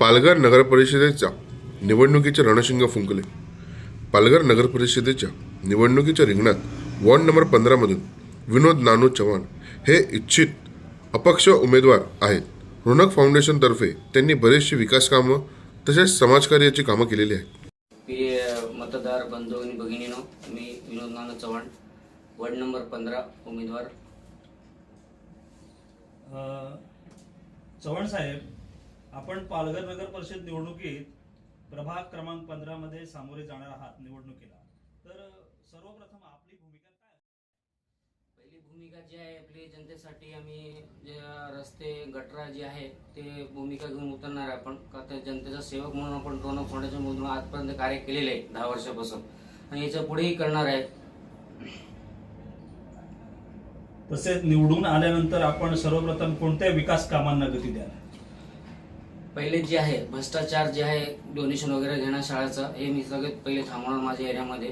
पालघर नगर परिषदेच्या निवडणुकीचे रणशिंग फुंकले. पालघर नगर परिषदेच्या निवडणुकीच्या रिंगणात वॉर्ड नंबर पंधरामधून विनोद नानू चव्हाण हे इच्छित अपक्ष उमेदवार आहेत. रोनक फाउंडेशनतर्फे त्यांनी बरेचशी विकास कामं तसेच समाजकार्याची कामं केलेली आहेत. प्रिय मतदार बंधू आणि भगिनीनो मी विनोद नाना चव्हाण वार्ड नंबर पंधरा उमेदवार. चव्हाण साहेब आपण पालघर नगर परिषद निवडणुकीत प्रभाग क्रमांक पंधरा मध्ये सामोरे जाणार आहात निवडणुकीला. तर सर्वप्रथम आपली भूमिका काय? पहिली भूमिका जी आहे आपली जनतेसाठी आम्ही जे रस्ते गटरा जे आहे ते भूमिका घेऊन उतरणार आहे आपण. का तर जनतेचा सेवक म्हणून आपण रोनक फाउंडेशन मधून आजपर्यंत कार्य केलेले आहे दहा वर्षापासून. आणि याच्या पुढेही करणार आहे. तसेच निवडून आल्यानंतर आपण सर्वप्रथम कोणत्या विकास कामांना गती द्याल? पहिले जे आहे भ्रष्टाचार जे आहे डोनेशन वगैरे घेणं शाळेचं हे मी सगळ्यात पहिले थांबवणार माझ्या एरियामध्ये.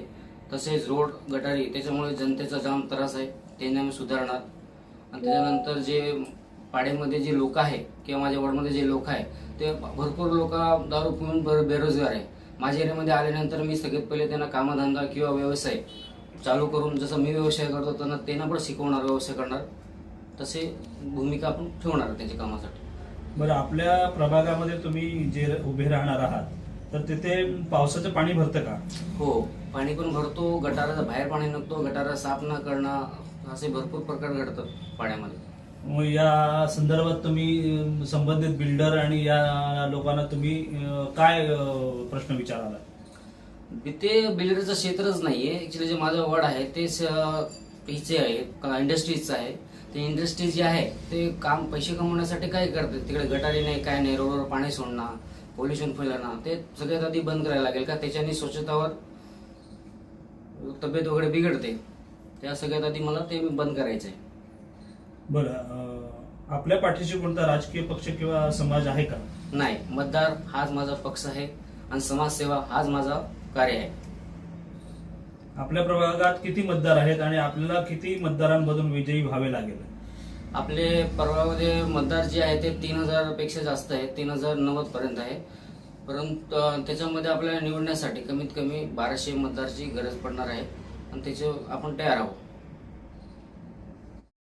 तसेच रोड गटारी त्याच्यामुळे जनतेचा जाम त्रास आहे ते मी सुधारणार. आणि त्याच्यानंतर जे पाड्यामध्ये जे लोक आहे किंवा माझ्या वॉर्डमध्ये जे लोक आहे ते भरपूर लोक दारू पिऊन बर- बेरोजगार आहे. माझ्या एरियामध्ये आल्यानंतर मी सगळ्यात पहिले त्यांना कामधंदा किंवा व्यवसाय चालू करून जसं मी व्यवसाय करतो त्यांना त्यांना पण शिकवणार व्यवसाय करणार. तसे भूमिका आपण ठेवणार त्यांच्या कामासाठी. बरं आपल्या प्रभागामध्ये तुम्ही जे उभे राहणार आहात तर तिथे पावसाचं पाणी भरतं का? हो पाणी पण भरतो गटाराचं बाहेर पाणी निघतो गटारा साफ न करणं असे भरपूर प्रकार घडतात पाण्यामध्ये. मग या संदर्भात तुम्ही संबंधित बिल्डर आणि या लोकांना तुम्ही काय प्रश्न विचाराला ते बिल्डरचं क्षेत्रच नाहीये. ऍक्च्युली जे माझं वॉर्ड आहे ते हिचे आहे इंडस्ट्रीजचं आहे. ते इंडस्ट्री जे आहे ते काम पैसे कमवण्यासाठी काय करते तिकडे गटारी नाही काय नाही रोडवर पाणी सोडणं पोल्युशन फैलणं ते सगळ्यात आधी बंद करायला लागेल का? त्याच्याने स्वच्छतावर तब्येत वगैरे बिघडते. त्या सगळ्यात आधी मला ते बंद करायचं आहे बरं आपल्या पाठीशी कोणता राजकीय पक्ष किंवा समाज आहे का? नाही मतदार हाच माझा पक्ष आहे आणि समाजसेवा हाच माझा कार्य आहे. आपल्या प्रभागात किती मतदार आहेत आणि आपल्याला किती मतदारांमधून विजयी व्हावे लागेल? आपले प्रभागामध्ये मतदार जे आहे ते तीन हजारपेक्षा जास्त आहे तीन हजार नव्वद पर्यंत आहे. परंतु त्याच्यामध्ये आपल्याला निवडण्यासाठी कमीत कमी बाराशे मतदारची गरज पडणार आहे. आणि त्याचे आपण तयार आहोत.